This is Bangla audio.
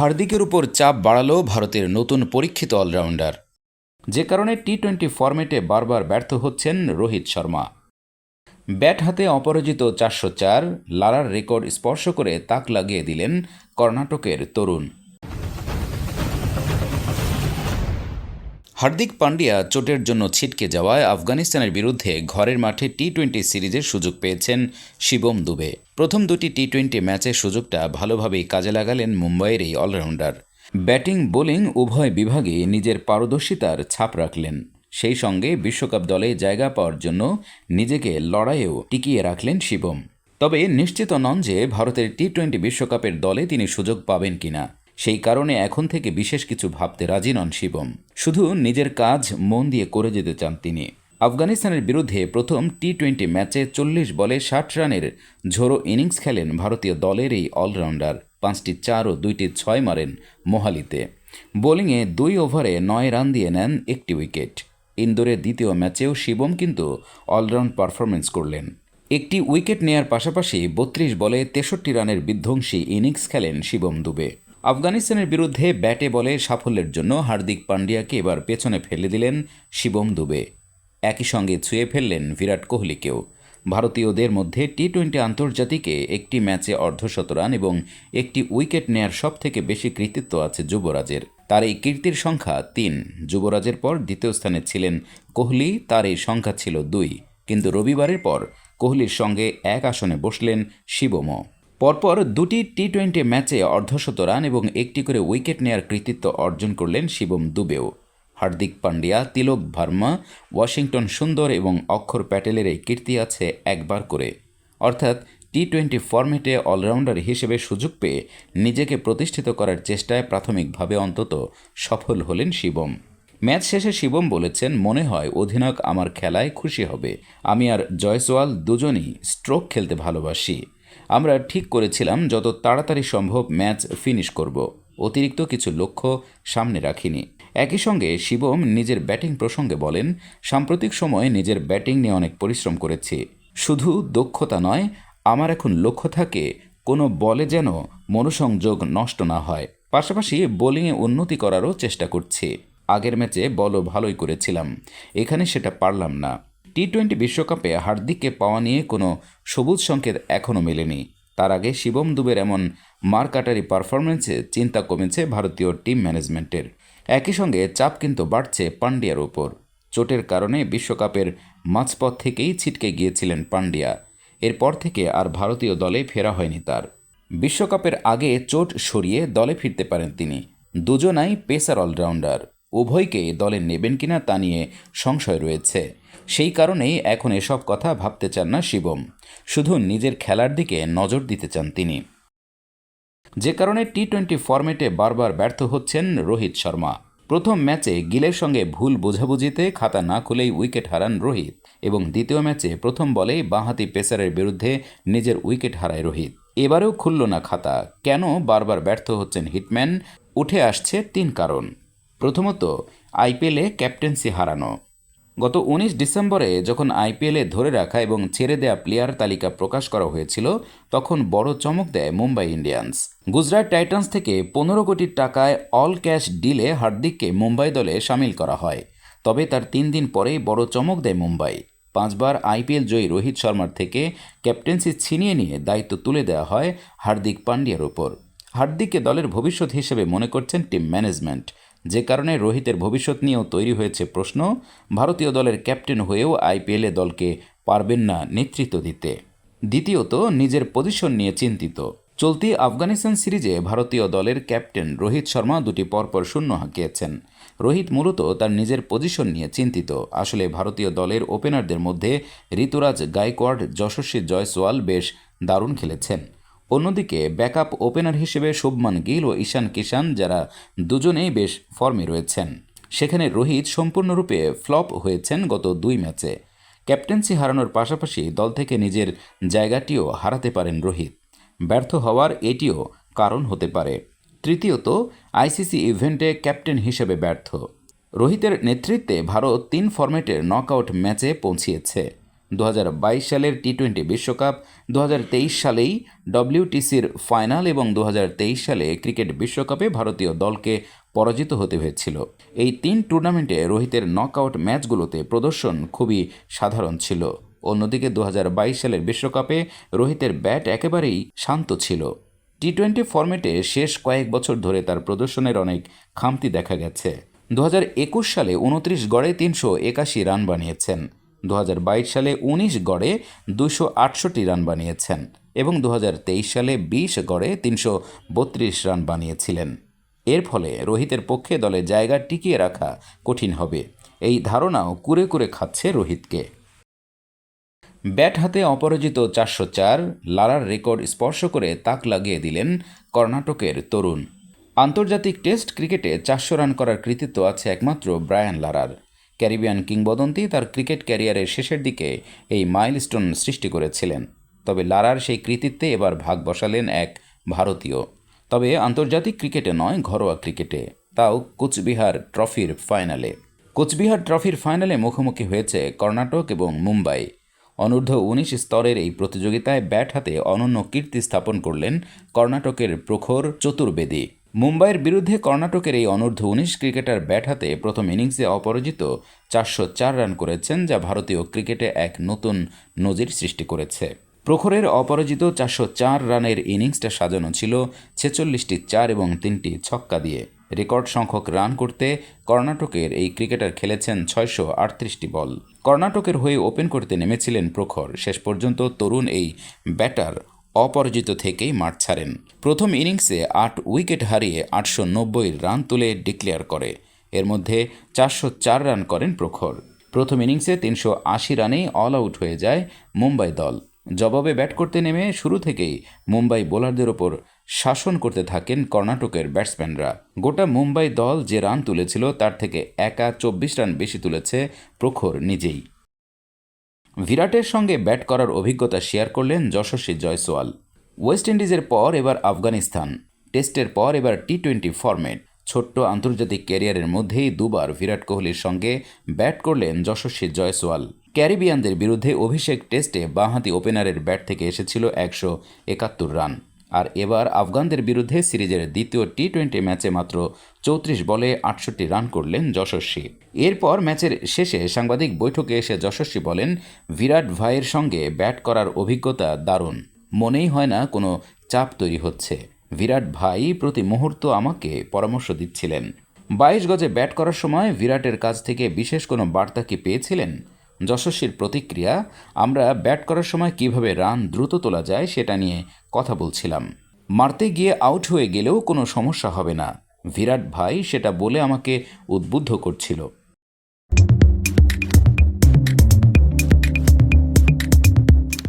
হার্দিকের উপর চাপ বাড়ালো ভারতের নতুন পরীক্ষিত অলরাউন্ডার। যে কারণে টি টোয়েন্টি ফরম্যাটে বারবার ব্যর্থ হচ্ছেন রোহিত শর্মা। ব্যাট হাতে অপরাজিত চারশো চার, লারার রেকর্ড স্পর্শ করে তাক লাগিয়ে দিলেন কর্ণাটকের তরুণ। হার্দিক পান্ডিয়া চোটের জন্য ছিটকে যাওয়ায় আফগানিস্তানের বিরুদ্ধে ঘরের মাঠে টি টোয়েন্টি সিরিজের সুযোগ পেয়েছেন শিবম দুবে। প্রথম দুটি টি টোয়েন্টি ম্যাচের সুযোগটা ভালোভাবেই কাজে লাগালেন মুম্বাইয়ের এই অলরাউন্ডার। ব্যাটিং, বোলিং উভয় বিভাগে নিজের পারদর্শিতার ছাপ রাখলেন। সেই সঙ্গে বিশ্বকাপ দলে জায়গা পাওয়ার জন্য নিজেকে লড়াইয়েও টিকিয়ে রাখলেন শিবম। তবে নিশ্চিত নন যে ভারতের টি টোয়েন্টি বিশ্বকাপের দলে তিনি সুযোগ পাবেন কিনা। সেই কারণে এখন থেকে বিশেষ কিছু ভাবতে রাজি নন শিবম। শুধু নিজের কাজ মন দিয়ে করে যেতে চান তিনি। আফগানিস্তানের বিরুদ্ধে প্রথম টি টোয়েন্টি ম্যাচে চল্লিশ বলে ষাট রানের ঝোড়ো ইনিংস খেলেন ভারতীয় দলের এই অলরাউন্ডার। পাঁচটি চার ও দুইটি ছয় মারেন মোহালিতে। বোলিংয়ে দুই ওভারে নয় রান দিয়ে নেন একটি উইকেট। ইন্দোরের দ্বিতীয় ম্যাচেও শিবম কিন্তু অলরাউন্ড পারফরমেন্স করলেন। একটি উইকেট নেয়ার পাশাপাশি বত্রিশ বলে তেষট্টি রানের বিধ্বংসী ইনিংস খেলেন শিবম দুবে। আফগানিস্তানের বিরুদ্ধে ব্যাটে বলে সাফল্যের জন্য হার্দিক পান্ডিয়াকে এবার পেছনে ফেলে দিলেন শিবম দুবে। একই সঙ্গে ছুঁয়ে ফেললেন বিরাট কোহলিকেও। ভারতীয়দের মধ্যে টি টোয়েন্টি আন্তর্জাতিকে একটি ম্যাচে অর্ধশত রান এবং একটি উইকেট নেয়ার সব থেকে বেশি কৃতিত্ব আছে যুবরাজের। তার এই কীর্তির সংখ্যা তিন। যুবরাজের পর দ্বিতীয় স্থানে ছিলেন কোহলি, তার এই সংখ্যা ছিল দুই। কিন্তু রবিবারের পর কোহলির সঙ্গে এক আসনে বসলেন শিবমও। পরপর দুটি টি টোয়েন্টি ম্যাচে অর্ধশত রান এবং একটি করে উইকেট নেয়ার কৃতিত্ব অর্জন করলেন শিবম দুবেও। হার্দিক পান্ডিয়া, তিলক ভার্মা, ওয়াশিংটন সুন্দর এবং অক্ষর প্যাটেলের এই কীর্তি আছে একবার করে। অর্থাৎ টি টোয়েন্টি ফরম্যাটে অলরাউন্ডার হিসেবে সুযোগ পেয়ে নিজেকে প্রতিষ্ঠিত করার চেষ্টায় প্রাথমিকভাবে অন্তত সফল হলেন শিবম। ম্যাচ শেষে শিবম বলেছেন, মনে হয় অধিনায়ক আমার খেলায় খুশি হবে। আমি আর জয়সওয়াল দুজনই স্ট্রোক খেলতে ভালোবাসি। আমরা ঠিক করেছিলাম যত তাড়াতাড়ি সম্ভব ম্যাচ ফিনিশ করব। অতিরিক্ত কিছু লক্ষ্য সামনে রাখিনি। একই সঙ্গে শিবম নিজের ব্যাটিং প্রসঙ্গে বলেন, সাম্প্রতিক সময়ে নিজের ব্যাটিং নিয়ে অনেক পরিশ্রম করেছি। শুধু দক্ষতা নয়, আমার এখন লক্ষ্য থাকে কোনো বলে যেন মনোসংযোগ নষ্ট না হয়। পাশাপাশি বোলিংয়ে উন্নতি করারও চেষ্টা করছি। আগের ম্যাচে বলও ভালোই করেছিলাম। এখানে সেটা পারলাম না। টি টোয়েন্টি বিশ্বকাপে হার্দিককে পাওয়া নিয়ে কোনো সবুজ সংকেত এখনও মেলেনি। তার আগে শিবম দুবের এমন মারকাটারি পারফরমেন্সে চিন্তা কমেছে ভারতীয় টিম ম্যানেজমেন্টের। একই সঙ্গে চাপ কিন্তু বাড়ছে পান্ডিয়ার ওপর। চোটের কারণে বিশ্বকাপের মাঝপথ থেকেই ছিটকে গিয়েছিলেন পান্ডিয়া। এরপর থেকে আর ভারতীয় দলে ফেরা হয়নি তার। বিশ্বকাপের আগে চোট সরিয়ে দলে ফিরতে পারেন তিনি। দুজনাই পেসার অলরাউন্ডার। উভয়কে দলে নেবেন কিনা তা নিয়ে সংশয় রয়েছে। সেই কারণেই এখন এসব কথা ভাবতে চান না শিবম। শুধু নিজের খেলার দিকে নজর দিতে চান তিনি। যে কারণে টি টোয়েন্টি ফরম্যাটে বারবার ব্যর্থ হচ্ছেন রোহিত শর্মা। প্রথম ম্যাচে গিলের সঙ্গে ভুল বোঝাবুঝিতে খাতা না খুলেই উইকেট হারান রোহিত এবং দ্বিতীয় ম্যাচে প্রথম বলেই বাঁহাতি পেসারের বিরুদ্ধে নিজের উইকেট হারায় রোহিত। এবারেও খুলল না খাতা। কেন বারবার ব্যর্থ হচ্ছেন হিটম্যান? উঠে আসছে তিন কারণ। প্রথমত, আইপিএলে ক্যাপ্টেন্সি হারানো। গত উনিশ ডিসেম্বরে যখন আইপিএলে ধরে রাখা এবং ছেড়ে দেয়া প্লেয়ার তালিকা প্রকাশ করা হয়েছিল, তখন বড় চমক দেয় মুম্বাই ইন্ডিয়ান্স। গুজরাট টাইটান্স থেকে পনেরো কোটি টাকায় অল ক্যাশ ডিলে হার্দিককে মুম্বাই দলে সামিল করা হয়। তবে তার তিন দিন পরেই বড় চমক দেয় মুম্বাই। পাঁচবার আইপিএল জয়ী রোহিত শর্মার থেকে ক্যাপ্টেন্সি ছিনিয়ে নিয়ে দায়িত্ব তুলে দেওয়া হয় হার্দিক পান্ডিয়ার ওপর। হার্দিককে দলের ভবিষ্যৎ হিসেবে মনে করছেন টিম ম্যানেজমেন্ট। যে কারণে রোহিতের ভবিষ্যৎ নিয়েও তৈরি হয়েছে প্রশ্ন, ভারতীয় দলের ক্যাপ্টেন হয়েও আইপিএলে দলকে পারবেন না নেতৃত্ব দিতে। দ্বিতীয়ত, নিজের পজিশন নিয়ে চিন্তিত। চলতি আফগানিস্তান সিরিজে ভারতীয় দলের ক্যাপ্টেন রোহিত শর্মা দুটি পরপর শূন্য হাঁকিয়েছেন। রোহিত মূলত তার নিজের পজিশন নিয়ে চিন্তিত। আসলে ভারতীয় দলের ওপেনারদের মধ্যে ঋতুরাজ গায়কোয়াড যশস্বী জয়সওয়াল বেশ দারুণ খেলেছেন। অন্যদিকে ব্যাকআপ ওপেনার হিসেবে শুভমান গিল ও ঈশান কিষান যারা দুজনেই বেশ ফর্মে রয়েছেন। সেখানে রোহিত সম্পূর্ণরূপে ফ্লপ হয়েছেন গত দুই ম্যাচে। ক্যাপ্টেন্সি হারানোর পাশাপাশি দল থেকে নিজের জায়গাটিও হারাতে পারেন রোহিত। ব্যর্থ হওয়ার এটিও কারণ হতে পারে। তৃতীয়ত, আইসিসি ইভেন্টে ক্যাপ্টেন হিসেবে ব্যর্থ। রোহিতের নেতৃত্বে ভারত তিন ফরম্যাটের নকআউট ম্যাচে পৌঁছিয়েছে। দু হাজার বাইশ সালের টি টোয়েন্টি বিশ্বকাপ দু হাজার তেইশ সালেই ডব্লিউটিসির ফাইনাল এবং দু হাজার তেইশ সালে ক্রিকেট বিশ্বকাপে ভারতীয় দলকে পরাজিত হতে হয়েছিল। এই তিন টুর্নামেন্টে রোহিতের নকআউট ম্যাচগুলোতে প্রদর্শন খুবই সাধারণ ছিল। অন্যদিকে দু হাজার বাইশ সালের বিশ্বকাপে রোহিতের ব্যাট একেবারেই শান্ত ছিল। টি টোয়েন্টি ফরম্যাটে শেষ কয়েক বছর ধরে তার প্রদর্শনের অনেক খামতি দেখা গেছে। দু হাজার একুশ সালে উনত্রিশ গড়ে তিনশো একাশি রান বানিয়েছেন। দু হাজার বাইশ সালে উনিশ গড়ে দুশো আটষট্টি রান বানিয়েছেন এবং দু হাজার তেইশ সালে বিশ গড়ে তিনশো বত্রিশ রান বানিয়েছিলেন। এর ফলে রোহিতের পক্ষে দলে জায়গা টিকিয়ে রাখা কঠিন হবে। এই ধারণাও কুরে কুরে খাচ্ছে রোহিতকে। ব্যাট হাতে অপরাজিত চারশো চার, লারার রেকর্ড স্পর্শ করে তাক লাগিয়ে দিলেন কর্ণাটকের তরুণ। আন্তর্জাতিক টেস্ট ক্রিকেটে চারশো রান করার কৃতিত্ব আছে একমাত্র ব্রায়ান লারার। ক্যারিবিয়ান কিংবদন্তি তার ক্রিকেট ক্যারিয়ারের শেষের দিকে এই মাইলস্টোন সৃষ্টি করেছিলেন। তবে লারার সেই কৃতিত্বে এবার ভাগ বসালেন এক ভারতীয়। তবে আন্তর্জাতিক ক্রিকেটে নয়, ঘরোয়া ক্রিকেটে। তাও কুচবিহার ট্রফির ফাইনালে। কোচবিহার ট্রফির ফাইনালে মুখোমুখি হয়েছে কর্ণাটক এবং মুম্বাই। অনূর্ধ্ব উনিশ স্তরের এই প্রতিযোগিতায় ব্যাট হাতে অনন্য কীর্তি স্থাপন করলেন কর্ণাটকের প্রখর চতুর্বেদী। মুম্বাইয়ের বিরুদ্ধে কর্ণাটকের এই অনূর্ধ্ব উনিশ ক্রিকেটার ব্যাট হাতে প্রথম ইনিংসে অপরাজিত চারশো চার রান করেছেন, যা ভারতীয় ক্রিকেটে এক নতুন নজির সৃষ্টি করেছে। প্রখরের অপরাজিত চারশো চার রানের ইনিংসটা সাজানো ছিল ছেচল্লিশটি চার এবং তিনটি ছক্কা দিয়ে। রেকর্ড সংখ্যক রান করতে কর্ণাটকের এই ক্রিকেটার খেলেছেন ছয়শো আটত্রিশটি বল। কর্ণাটকের হয়ে ওপেন করতে নেমেছিলেন প্রখর। শেষ পর্যন্ত তরুণ এই ব্যাটার অপরাজিত থেকেই মাঠ ছাড়েন। প্রথম ইনিংসে আট উইকেট হারিয়ে আটশো নব্বই রান তুলে ডিক্লেয়ার করে। এর মধ্যে চারশো চার রান করেন প্রখর। প্রথম ইনিংসে তিনশো আশি রানেই অল আউট হয়ে যায় মুম্বাই দল। জবাবে ব্যাট করতে নেমে শুরু থেকেই মুম্বাই বোলারদের ওপর শাসন করতে থাকেন কর্ণাটকের ব্যাটসম্যানরা। গোটা মুম্বাই দল যে রান তুলেছিল তার থেকে একা চব্বিশ রান বেশি তুলেছে প্রখর নিজেই। বিরাটের সঙ্গে ব্যাট করার অভিজ্ঞতা শেয়ার করলেন যশস্বী জয়সওয়াল। ওয়েস্ট ইন্ডিজের পর এবার আফগানিস্তান। টেস্টের পর এবার টি টোয়েন্টি ফরম্যাট। ছোট্ট আন্তর্জাতিক ক্যারিয়ারের মধ্যেই দুবার বিরাট কোহলির সঙ্গে ব্যাট করলেন যশস্বী জয়সওয়াল। ক্যারিবিয়ানদের বিরুদ্ধে অভিষেক টেস্টে বাঁহাতি ওপেনারের ব্যাট থেকে এসেছিল একশো একাত্তর রান। আর এবার আফগানদের বিরুদ্ধে সিরিজের দ্বিতীয় টি টোয়েন্টি ম্যাচে মাত্র চৌত্রিশ বলে আটষট্টি রান করলেন যশস্বী। এরপর ম্যাচের শেষে সাংবাদিক বৈঠকে এসে যশস্বী বলেন, বিরাট ভাইয়ের সঙ্গে ব্যাট করার অভিজ্ঞতা দারুণ। মনেই হয় না কোনো চাপ তৈরি হচ্ছে। বিরাট ভাই প্রতি মুহূর্ত আমাকে পরামর্শ দিচ্ছিলেন। বাইশ গজে ব্যাট করার সময় বিরাটের কাছ থেকে বিশেষ কোনো বার্তা কি পেয়েছিলেন? যশস্বীর প্রতিক্রিয়া, আমরা ব্যাট করার সময় কীভাবে রান দ্রুত তোলা যায় সেটা নিয়ে কথা বলছিলাম। মারতে গিয়ে আউট হয়ে গেলেও কোনো সমস্যা হবে না। বিরাট ভাই সেটা বলে আমাকে উদ্বুদ্ধ করছিল।